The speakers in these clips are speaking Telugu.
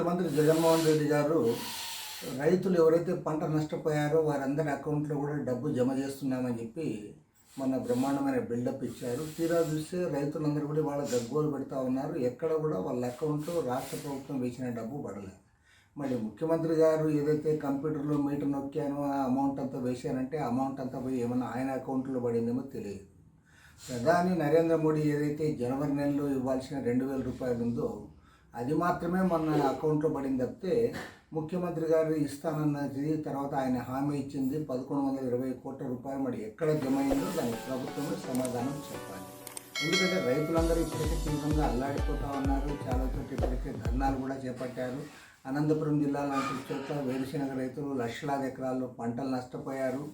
ముఖ్యమంత్రి జగన్మోహన్ రెడ్డి గారు రైతులు ఎవరైతే పంట నష్టపోయారో వారందరి అకౌంట్లో కూడా డబ్బు జమ చేస్తున్నామని చెప్పి మన బ్రహ్మాండమైన బిల్డప్ ఇచ్చారు. తీరా చూస్తే రైతులందరూ కూడా వాళ్ళ గగ్గోలు పెడతా ఉన్నారు. ఎక్కడ కూడా వాళ్ళ అకౌంట్లో రాష్ట్ర ప్రభుత్వం వేసిన డబ్బు పడలేదు. మరి ముఖ్యమంత్రి గారు ఏదైతే కంప్యూటర్లో మీటర్ నొక్కానో ఆ అమౌంట్ అంతా వేశానంటే అమౌంట్ అంతా పోయి ఏమైనా ఆయన అకౌంట్లో పడిందేమో తెలియదు. ప్రధాని నరేంద్ర మోడీ ఏదైతే జనవరి నెలలో ఇవ్వాల్సిన రెండు వేల రూపాయలు ఉందో అది మాత్రమే మన అకౌంట్లో పడింది తప్పితే ముఖ్యమంత్రి గారు ఇస్తానన్నది తర్వాత ఆయన హామీ ఇచ్చింది పదకొండు వందల ఇరవై కోట్ల రూపాయలు. మరి ఎక్కడ జమ అయిందో దానికి ప్రభుత్వమే సమాధానం చెప్పాలి. ఎందుకంటే రైతులందరూ ఇప్పటికే తీవ్రంగా అల్లాడిపోతా ఉన్నారు. చాలా చోట్ల ఇప్పటికే ధర్నాలు కూడా చేపట్టారు. అనంతపురం జిల్లా లాంటి చోట్ల వేరుశెనగ రైతులు లక్షలాది ఎకరాల్లో పంటలు నష్టపోయారు.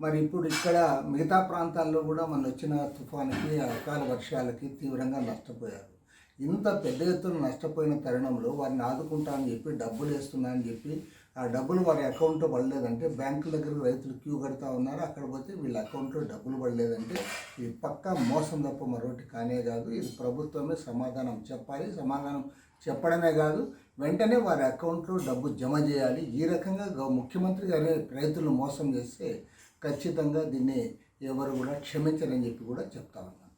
మరి ఇప్పుడు ఇక్కడ మిగతా ప్రాంతాల్లో కూడా మన వచ్చిన తుఫానుకి అకాల వర్షాలకి తీవ్రంగా నష్టపోయారు. ఇంత పెద్ద ఎత్తున నష్టపోయిన తరుణంలో వారిని ఆదుకుంటా అని చెప్పి డబ్బులు వేస్తున్నా అని చెప్పి ఆ డబ్బులు వారి అకౌంట్లో పడలేదంటే బ్యాంకుల దగ్గర రైతులు క్యూ కడతా ఉన్నారు. అక్కడ పోతే వీళ్ళ అకౌంట్లో డబ్బులు పడలేదంటే ఇది పక్కా మోసం తప్ప మరొకటి కానే కాదు. ఇది ప్రభుత్వమే సమాధానం చెప్పాలి. సమాధానం చెప్పడమే కాదు. వెంటనే వారి అకౌంట్లో డబ్బు జమ చేయాలి. ఈ రకంగా ముఖ్యమంత్రి గారు రైతులు మోసం చేస్తే ఖచ్చితంగా దీన్ని ఎవరు కూడా క్షమించరని చెప్పి కూడా చెప్తా ఉన్నాను.